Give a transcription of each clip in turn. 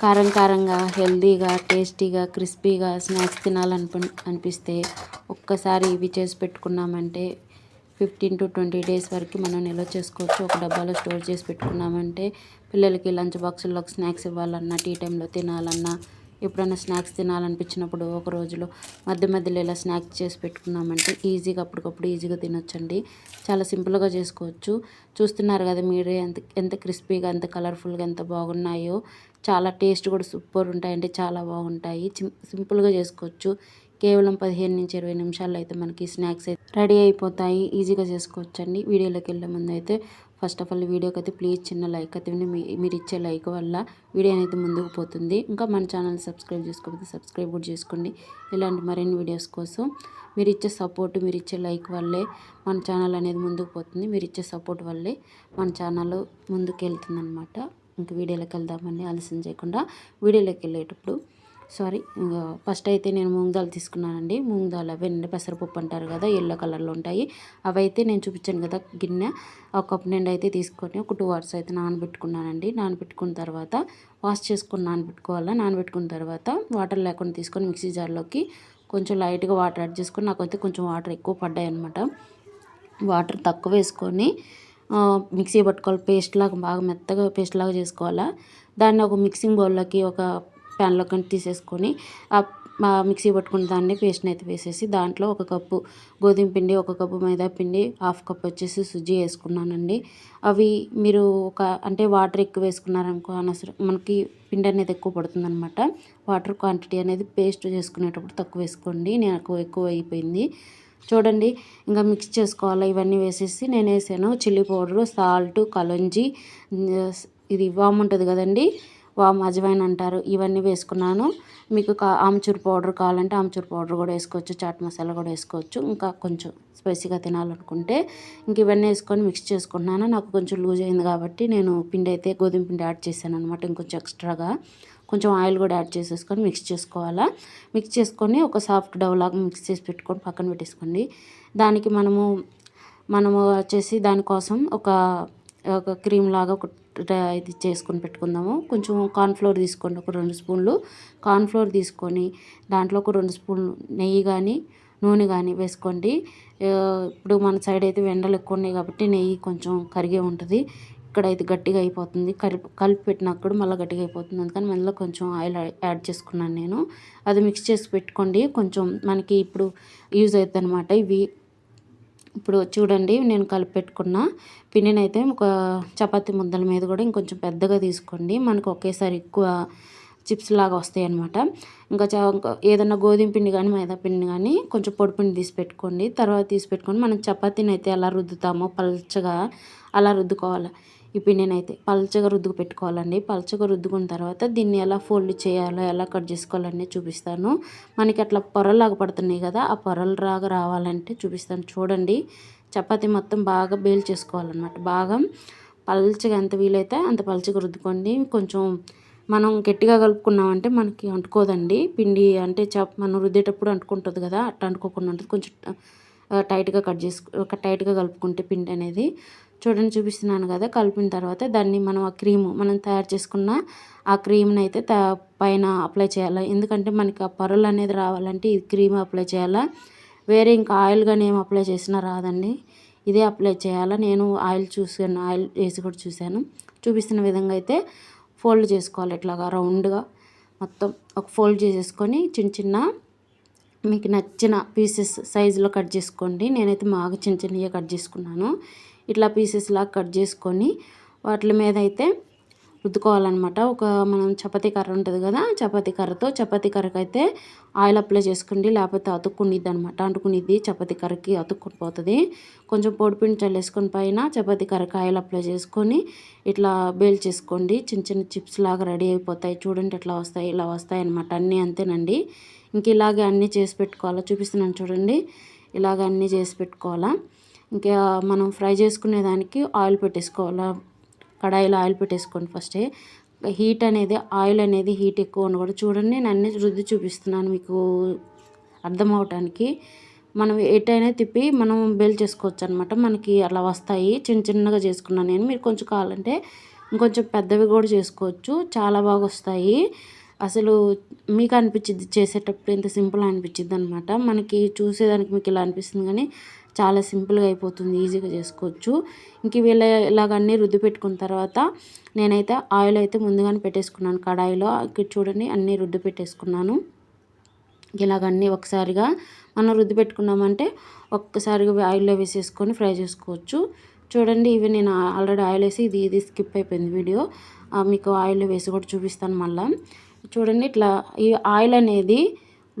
కారం కారంగా హెల్తీగా టేస్టీగా క్రిస్పీగా స్నాక్స్ తినాలని అనిపిస్తే ఒక్కసారి ఇవి చేసి పెట్టుకున్నామంటే ఫిఫ్టీన్ టు ట్వంటీ డేస్ వరకు మనం నిల్వ చేసుకోవచ్చు. ఒక డబ్బాలో స్టోర్ చేసి పెట్టుకున్నామంటే పిల్లలకి లంచ్ బాక్సుల్లో స్నాక్స్ ఇవ్వాలన్నా టీ టైంలో తినాలన్నా ఎప్పుడైనా స్నాక్స్ తినాలనిపించినప్పుడు ఒక రోజులో మధ్య మధ్యలో ఇలా స్నాక్స్ చేసి పెట్టుకున్నామంటే ఈజీగా అప్పటికప్పుడు ఈజీగా తినొచ్చండి. చాలా సింపుల్గా చేసుకోవచ్చు. చూస్తున్నారు కదా మీరే ఎంత ఎంత క్రిస్పీగా ఎంత కలర్ఫుల్గా ఎంత బాగున్నాయో. చాలా టేస్ట్ కూడా సూపర్ ఉంటాయంటే చాలా బాగుంటాయి. సింపుల్గా చేసుకోవచ్చు. కేవలం పదిహేను నుంచి ఇరవై నిమిషాల్లో అయితే మనకి స్నాక్స్ అయితే రెడీ అయిపోతాయి. ఈజీగా చేసుకోవచ్చండి. వీడియోలోకి వెళ్ళే ముందు అయితే ఫస్ట్ ఆఫ్ ఆల్ వీడియోకి అయితే ప్లీజ్ చిన్న లైక్ అయితే మీరు ఇచ్చే లైక్ వల్ల వీడియో అనేది ముందుకు పోతుంది. ఇంకా మన ఛానల్ సబ్స్క్రైబ్ చేసుకోకపోతే సబ్స్క్రైబ్ కూడా చేసుకోండి. ఇలాంటి మరిన్ని వీడియోస్ కోసం మీరు ఇచ్చే సపోర్ట్ మీరు ఇచ్చే లైక్ వల్లే మన ఛానల్ అనేది ముందుకు పోతుంది. మీరు ఇచ్చే సపోర్ట్ వల్లే మన ఛానల్ ముందుకు వెళ్తుంది అనమాట ఇంక వీడియోలోకి వెళ్దామండి ఆలస్యం చేయకుండా వీడియోలోకి వెళ్ళేటప్పుడు సారీ ఫస్ట్ అయితే నేను మూంగదాలు తీసుకున్నానండి. ముంగదాలు అవి పెసరపప్పు అంటారు కదా ఎల్లో కలర్లో ఉంటాయి. అవి అయితే నేను చూపించాను కదా గిన్నె. ఒక కప్పు నిండి అయితే తీసుకొని ఒక టూ అవర్స్ అయితే నానబెట్టుకున్నానండి. నానబెట్టుకున్న తర్వాత వాష్ చేసుకొని నానబెట్టుకోవాలా? నానబెట్టుకున్న తర్వాత వాటర్ లేకుండా తీసుకొని మిక్సీ జార్లోకి కొంచెం లైట్గా వాటర్ యాడ్ చేసుకొని నాకైతే కొంచెం వాటర్ ఎక్కువ పడ్డాయి అనమాట వాటర్ తక్కువ వేసుకొని మిక్సీ పట్టుకోవాలి. పేస్ట్ లాగా బాగా మెత్తగా పేస్ట్ లాగా చేసుకోవాలా. దాన్ని ఒక మిక్సింగ్ బౌల్లోకి ఒక ప్యాన్లో కానీ తీసేసుకొని ఆ మిక్సీ పట్టుకున్న దాన్ని పేస్ట్ని అయితే వేసేసి దాంట్లో ఒక కప్పు గోధుమ పిండి ఒక కప్పు మైదా పిండి హాఫ్ కప్ వచ్చేసి సుజ్జి వేసుకున్నానండి. అవి మీరు ఒక అంటే వాటర్ ఎక్కువ వేసుకున్నారనుకో అనవసరం మనకి పిండి అనేది ఎక్కువ పడుతుందనమాట వాటర్ క్వాంటిటీ అనేది పేస్ట్ చేసుకునేటప్పుడు తక్కువ వేసుకోండి. నాకు ఎక్కువ అయిపోయింది. చూడండి ఇంకా మిక్స్ చేసుకోవాలి? ఇవన్నీ వేసేసి నేను వేసాను. చిల్లీ పౌడరు సాల్ట్ కలంజీ ఇది వామ్ ఉంటుంది కదండి వామ్ అజవైన్ అంటారు. ఇవన్నీ వేసుకున్నాను. మీకు కా ఆమ్చూర్ పౌడర్ కావాలంటే ఆమ్చూర్ పౌడర్ కూడా వేసుకోవచ్చు చాట్ మసాలా కూడా వేసుకోవచ్చు. ఇంకా కొంచెం స్పైసీగా తినాలనుకుంటే ఇంక ఇవన్నీ వేసుకొని మిక్స్ చేసుకుంటున్నాను. నాకు కొంచెం లూజ్ అయింది కాబట్టి నేను పిండి అయితే గోధుమ పిండి యాడ్ చేశాను అనమాట ఇంకొంచెం ఎక్స్ట్రాగా కొంచెం ఆయిల్ కూడా యాడ్ చేసేసుకొని మిక్స్ చేసుకోవాలా. మిక్స్ చేసుకొని ఒక సాఫ్ట్ డవ్ లాగా మిక్స్ చేసి పెట్టుకొని పక్కన పెట్టేసుకోండి. దానికి మనము మనము వచ్చేసి దానికోసం ఒక ఒక క్రీమ్ లాగా ఒక ఇది చేసుకొని పెట్టుకుందాము. కొంచెం కార్న్ఫ్లోర్ తీసుకోండి ఒక రెండు స్పూన్లు. కార్న్ఫ్లోర్ తీసుకొని దాంట్లో ఒక రెండు స్పూన్లు నెయ్యి కానీ నూనె కానీ వేసుకోండి. ఇప్పుడు మన సైడ్ అయితే ఎండలు ఎక్కువ ఉన్నాయి కాబట్టి నెయ్యి కొంచెం కరిగే ఉంటుంది. ఇక్కడైతే గట్టిగా అయిపోతుంది. కలిపి కలిపి పెట్టినప్పుడు మళ్ళీ గట్టిగా అయిపోతుంది. అందుకని మళ్ళీ కొంచెం ఆయిల్ యాడ్ చేసుకున్నాను నేను. అది మిక్స్ చేసి పెట్టుకోండి. కొంచెం మనకి ఇప్పుడు యూజ్ అవుతుంది అనమాట ఇవి. ఇప్పుడు చూడండి నేను కలిపి పెట్టుకున్న పిండినైతే ఒక చపాతీ ముద్దల మీద కూడా ఇంకొంచెం పెద్దగా తీసుకోండి. మనకు ఒకేసారి ఎక్కువ చిప్స్ లాగా వస్తాయి అనమాట ఇంకా ఏదన్నా గోధుమ పిండి కానీ మైదా పిండి కానీ కొంచెం పొడి పిండి తీసి పెట్టుకోండి. తర్వాత తీసి పెట్టుకొని మనం చపాతీని అయితే ఎలా రుద్దుతామో పల్చగా అలా రుద్దుకోవాలి. ఈ పిండిని అయితే పల్చగా రుద్దుకు పెట్టుకోవాలండి. పల్చగా రుద్దుకున్న తర్వాత దీన్ని ఎలా ఫోల్డ్ చేయాలో ఎలా కట్ చేసుకోవాలని చూపిస్తాను. మనకి అట్లా పొరలాగా పడుతున్నాయి కదా ఆ పొరలు రాగా రావాలంటే చూపిస్తాను. చూడండి చపాతి మొత్తం బాగా బేల్ చేసుకోవాలన్నమాట. బాగా పల్చగా ఎంత వీలైతే అంత పల్చగా రుద్దుకోండి. కొంచెం మనం గట్టిగా కలుపుకున్నామంటే మనకి అంటుకోదండి. పిండి అంటే చ మనం రుద్దేటప్పుడు అంటుకుంటుంది కదా అట్లా అంటుకోకుండా ఉంటుంది. కొంచెం టైట్గా కట్ చేసుకో టైట్గా కలుపుకుంటే పిండి అనేది చూడండి చూపిస్తున్నాను కదా కలిపిన తర్వాత దాన్ని మనం ఆ క్రీము మనం తయారు చేసుకున్న ఆ క్రీమ్ని అయితే పైన అప్లై చేయాలి? ఎందుకంటే మనకి ఆ పరులు అనేది రావాలంటే ఈ క్రీమ్ అప్లై చేయాలా? వేరే ఇంకా ఆయిల్ కానీ ఏం అప్లై చేసినా రాదండి. ఇదే అప్లై చేయాలా? నేను ఆయిల్ చూసాను ఆయిల్ వేసి కూడా చూశాను. చూపిస్తున్న విధంగా అయితే ఫోల్డ్ చేసుకోవాలి ఇట్లాగా రౌండ్గా. మొత్తం ఒక ఫోల్డ్ చేసేసుకొని చిన్న చిన్న మీకు నచ్చిన పీసెస్ సైజులో కట్ చేసుకోండి. నేనైతే మాకు చిన్న చిన్నగా కట్ చేసుకున్నాను. ఇట్లా పీసెస్ లాగా కట్ చేసుకొని వాటి మీద అయితే రుద్దుకోవాలన్నమాట. ఒక మనం చపాతీ కర్ర ఉంటుంది కదా చపాతీ కర్రతో చపాతీ కర్రకి అయితే ఆయిల్ అప్లై చేసుకోండి. లేకపోతే అతుక్కునిద్ది అనమాట అంటుకునిద్ది చపాతీ కర్రకి అతుక్కుని పోతుంది కొంచెం పొడిపిండి చల్లేసుకొని పైన చపాతీ కర్రకి ఆయిల్ అప్లై చేసుకొని ఇట్లా బేల్ చేసుకోండి. చిన్న చిన్న చిప్స్ లాగా రెడీ అయిపోతాయి. చూడండి ఎట్లా వస్తాయి ఇలా వస్తాయి అనమాట అన్నీ అంతేనండి. ఇంక ఇలాగే అన్నీ చేసి పెట్టుకోవాలా? చూపిస్తున్నాను చూడండి. ఇలాగ అన్నీ చేసి పెట్టుకోవాలా? ఇంకా మనం ఫ్రై చేసుకునే దానికి ఆయిల్ పెట్టేసుకోవాలా? కడాయిలో ఆయిల్ పెట్టేసుకోండి ఫస్టే. హీట్ అనేది ఆయిల్ అనేది హీట్ ఎక్కువ ఉండకూడదు. చూడండి నేను అన్ని రుద్ది చూపిస్తున్నాను మీకు అర్థం అవటానికి మనం ఎటైనా తిప్పి మనం బేల్ చేసుకోవచ్చు అనమాట మనకి అలా వస్తాయి. చిన్న చిన్నగా చేసుకున్నాను నేను. మీరు కొంచెం కావాలంటే ఇంకొంచెం పెద్దవి కూడా చేసుకోవచ్చు. చాలా బాగా వస్తాయి. అసలు మీకు అనిపించింది చేసేటప్పుడు ఇంత సింపుల్ అనిపించింది అనమాట. మనకి చూసేదానికి మీకు ఇలా అనిపిస్తుంది కానీ చాలా సింపుల్గా అయిపోతుంది ఈజీగా చేసుకోవచ్చు. ఇంక వీళ్ళ ఇలాగన్నీ రుద్ది పెట్టుకున్న తర్వాత నేనైతే ఆయిల్ అయితే ముందుగానే పెట్టేసుకున్నాను. కడాయిలో ఇక్కడ చూడండి అన్నీ రుద్ది పెట్టేసుకున్నాను. ఇలాగన్నీ ఒకసారిగా మనం రుద్ది పెట్టుకున్నామంటే ఒక్కసారిగా ఆయిల్లో వేసేసుకొని ఫ్రై చేసుకోవచ్చు. చూడండి ఇవి నేను ఆల్రెడీ ఆయిల్ వేసి ఇది ఇది స్కిప్ అయిపోయింది వీడియో. మీకు ఆయిల్ వేసి కూడా చూపిస్తాను మళ్ళీ. చూడండి ఇట్లా ఈ ఆయిల్ అనేది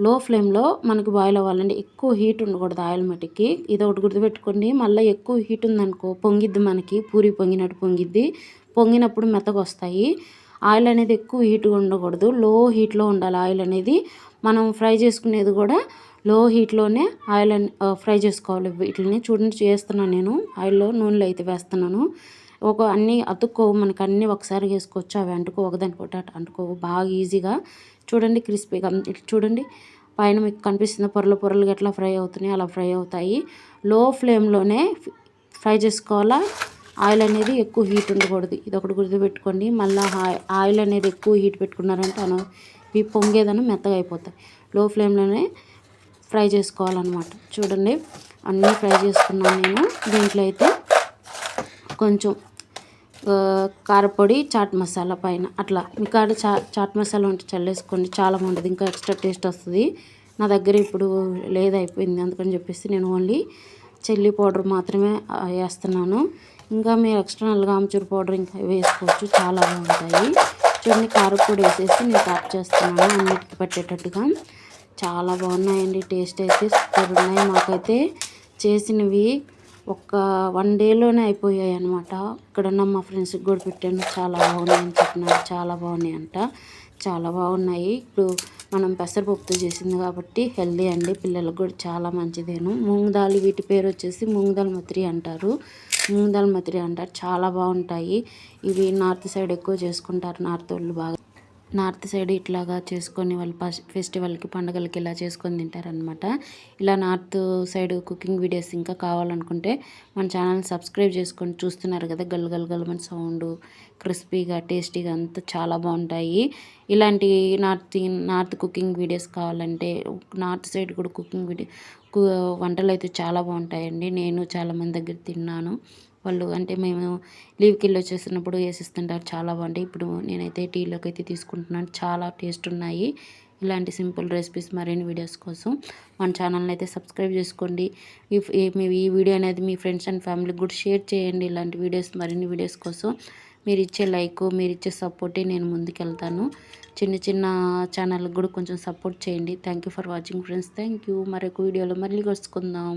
లో ఫ్లేమ్లో మనకి బాయిల్ అవ్వాలండి. ఎక్కువ హీట్ ఉండకూడదు ఆయిల్ మట్టికి ఇది ఒకటి గుర్తుపెట్టుకోండి. మళ్ళీ ఎక్కువ హీట్ ఉందనుకో పొంగిద్ది మనకి. పూరి పొంగినట్టు పొంగిద్ది. పొంగినప్పుడు మెత్తగా వస్తాయి ఆయిల్ అనేది ఎక్కువ హీట్గా ఉండకూడదు. లో హీట్లో ఉండాలి ఆయిల్ అనేది. మనం ఫ్రై చేసుకునేది కూడా లో హీట్లోనే ఆయిల్ ఫ్రై చేసుకోవాలి వీటిని. చూడండి చేస్తున్నాను నేను. ఆయిల్లో నూనెలు అయితే వేస్తున్నాను. ఒక అన్నీ అతుక్కోవు మనకు అన్నీ ఒకసారి వేసుకోవచ్చు. అవి అంటుకో ఒకదానికొకటి అంటుకోవు బాగా ఈజీగా చూడండి క్రిస్పీగా చూడండి. పైన మీకు కనిపిస్తుంది పొరలు పొరలు ఎట్లా ఫ్రై అవుతున్నాయి అలా ఫ్రై అవుతాయి. లో ఫ్లేమ్లోనే ఫ్రై చేసుకోవాలా? ఆయిల్ అనేది ఎక్కువ హీట్ ఉండకూడదు. ఇది ఒకటి గుర్తుపెట్టుకోండి. మళ్ళీ ఆయిల్ అనేది ఎక్కువ హీట్ పెట్టుకున్నారంటే అను ఇవి పొంగేదనం మెత్తగా అయిపోతాయి. లో ఫ్లేమ్లోనే ఫ్రై చేసుకోవాలన్నమాట. చూడండి అన్నీ ఫ్రై చేసుకున్నాను నేను. దీంట్లో అయితే కొంచెం కారపొడి చాట్ మసాలా పైన. అట్లా. మీ కాడ చా చాట్ మసాలా ఉంటే చల్లేసుకోండి. చాలా బాగుంటుంది. ఇంకా ఎక్స్ట్రా టేస్ట్ వస్తుంది. నా దగ్గర ఇప్పుడు లేదైపోయింది. అందుకని చెప్పేసి నేను ఓన్లీ చిల్లీ పౌడర్ మాత్రమే వేస్తున్నాను. ఇంకా మీరు ఎక్స్టర్నల్గా ఆమ్చూర్ పౌడర్ ఇంకా వేసుకోవచ్చు. చాలా బాగుంటాయి. చూడండి కారపొడి వేసేసి నేను ట్యాప్ చేస్తున్నాను. అన్నిటికి పట్టేటట్టుగా. చాలా బాగున్నాయండి. టేస్ట్ అయితే సూపర్ ఉన్నాయి. మాకైతే చేసినవి ఒక వన్ డేలోనే అయిపోయాయి అనమాట ఇక్కడున్న మా ఫ్రెండ్స్కి కూడా పెట్టాను. చాలా బాగున్నాయి అని చెప్పినారు. చాలా బాగున్నాయి అంట. చాలా బాగున్నాయి. ఇప్పుడు మనం పెసరపప్పుతో చేసింది కాబట్టి హెల్దీ అండి. పిల్లలకు కూడా చాలా మంచిదేను. ముంగదాలు వీటి పేరు వచ్చేసి మూంగ్ మత్రి అంటారు. మూంగ్ మత్రి అంటారు చాలా బాగుంటాయి. ఇవి నార్త్ సైడ్ ఎక్కువ చేసుకుంటారు. నార్త్ వాళ్ళు బాగా నార్త్ సైడ్ ఇట్లాగా చేసుకొని వాళ్ళు ఫెస్టివల్కి పండుగలకి ఇలా చేసుకొని తింటారనమాట ఇలా నార్త్ సైడ్ కుకింగ్ వీడియోస్ ఇంకా కావాలనుకుంటే మన ఛానల్ సబ్స్క్రైబ్ చేసుకొని చూస్తున్నారు కదా గల్గల్ గల్మని సౌండ్ క్రిస్పీగా టేస్టీగా అంతా చాలా బాగుంటాయి. ఇలాంటి నార్త్ నార్త్ కుకింగ్ వీడియోస్ కావాలంటే నార్త్ సైడ్ కూడా కుకింగ్ వీడియో వంటలు అయితే చాలా బాగుంటాయండి. నేను చాలామంది దగ్గర తిన్నాను. వాళ్ళు అంటే మేము లీవ్కి వెళ్ళి వచ్చేసినప్పుడు వేసిస్తుంటారు. చాలా బాగుంటాయి. ఇప్పుడు నేనైతే టీలోకి అయితే తీసుకుంటున్నాను. చాలా టేస్ట్ ఉన్నాయి. ఇలాంటి సింపుల్ రెసిపీస్ మరిన్ని వీడియోస్ కోసం మన ఛానల్ని అయితే సబ్స్క్రైబ్ చేసుకోండి. మీ ఈ వీడియో అనేది మీ ఫ్రెండ్స్ అండ్ ఫ్యామిలీకి కూడా షేర్ చేయండి. ఇలాంటి వీడియోస్ మరిన్ని వీడియోస్ కోసం మీరు ఇచ్చే లైక్ మీరు ఇచ్చే సపోర్టే నేను ముందుకెళ్తాను చిన్న చిన్న ఛానల్కి కూడా కొంచెం సపోర్ట్ చేయండి. Thank you for watching friends thank you మరొక వీడియోలో మళ్ళీ కలుసుకుందాం.